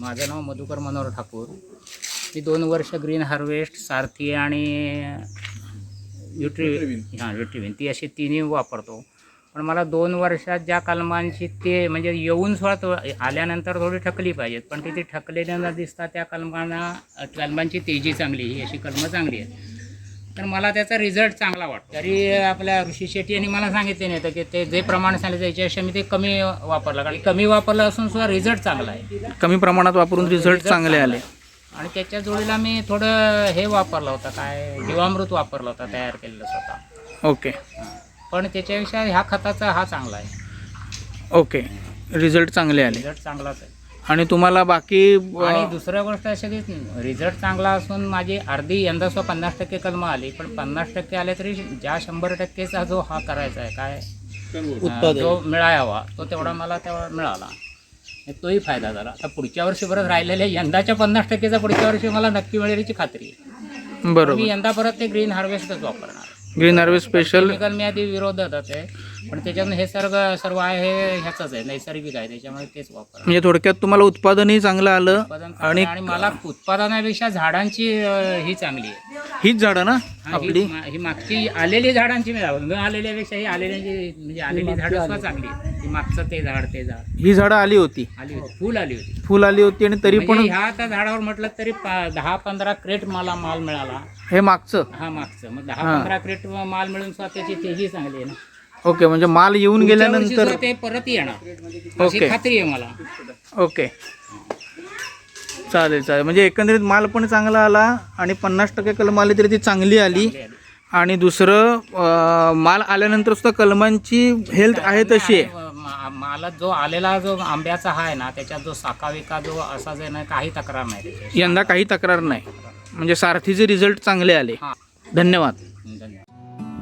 माझं नाव मधुकर मनोहर ठाकूर. मी दोन वर्ष ग्रीन हार्वेस्ट सारथी आणि न्यूट्री हां न्यूट्रिविन ती अशी तिन्ही वापरतो. पण मला दोन वर्षात ज्या कलमांची ते म्हणजे येऊन सुद्धा तो आल्यानंतर थोडी ठकली पाहिजेत. पण तिथे ठकलेल्या न दिसता त्या कलमांना कलमांची तेजी चांगली ही अशी कलमं चांगली आहेत. तर मला त्याचा रिझल्ट चांगला वाटतो. तरी आपल्या ऋषी शेट्टी यांनी मला सांगितले नाही की ते जे प्रमाण सांगितलं त्याच्यापेक्षा मी ते कमी वापरलं. कारण कमी वापरलं असून सुद्धा रिझल्ट चांगला आहे. कमी प्रमाणात वापरून रिझल्ट चांगले आले. आणि त्याच्या जोडीला मी थोडं हे वापरलं होतं काय जीवामृत वापरलं होतं तयार केलेलं स्वतः. ओके. पण त्याच्यापेक्षा ह्या खताचा हा चांगला आहे. ओके. रिझल्ट चांगले आले. रिझल्ट चांगलाच आहे. आणि तुम्हाला बाकी आणि दुसऱ्या गोष्ट अशी की रिझल्ट चांगला असून माझी अर्धी यंदा सुद्धा पन्नास टक्के कलमं आली पण पन्नास टक्के आले तरी ज्या शंभर टक्केचा जो हा करायचा आहे काय? जो मिळावा तो तेवढा मला तेवढा मिळाला. आणि तोही फायदा झाला. आता पुढच्या वर्षी परत राहिलेले यंदाच्या पन्नास टक्केचा पुढच्या वर्षी मला नक्की मिळेल याची खात्री. आहे मी बरोबर यंदा परत ते ग्रीन हार्वेस्टच वापरणार. ग्रीन हार्वेस्ट स्पेशल मी आधी विरोधात आहे पण त्याच्यातून हे सर्व सर्व आहे हे ह्याचंच आहे नैसर्गिक आहे त्याच्यामुळे तेच वापरणार म्हणजे थोडक्यात तुम्हाला उत्पादनही चांगलं आलं उत्पादन चांगलं आणि आहे आणि मला उत्पादनापेक्षा झाडांची अं, ही चांगली आहे. हीच झाडं ना हा, ही आपली? मा- ही मागची आलेली झाडांची मिळावं न आलेल्यापेक्षा ही आलेल्याची म्हणजे आलेली झाडं सुद्धा चांगली आहेत. ही मागचं ते झाड ते झाड. ही झाडं आली होती. आली होती फुल आली होती. फुल आली होती आणि तरी पण म्हणजे ह्या आता झाडावर म्हटलं तरी पा- दहा पंधरा क्रेट मला माल मिळाला. हे मागचं? हा मागचं. मग दहा हा. पंधरा क्रेट माल मिळून सुद्धा त्याची तेजी चांगली आहे ना. ओके म्हणजे माल येऊन पुढच्या वर्षी गेल्यानंतर ते परत येणार अशी ओके. खात्री आहे मला. ओके. चालेल चालेल. म्हणजे एकंदरीत माल पण चांगला आला आणि पन्नास टक्के कलम आली तरी ती चांगली आली. आणि दुसरं अं, माल आल्यानंतर सुद्धा कलमांची हेल्थ आहे तशी आहे. मा- जो आलेला जो आंब्याचा हा आहे ना त्याच्यात जो साकाविका जो असा जे नाही काही तक्रार नाही यंदा काही तक्रार नाही. म्हणजे सारथीचे रिझल्ट चांगले आले. हा. धन्यवाद.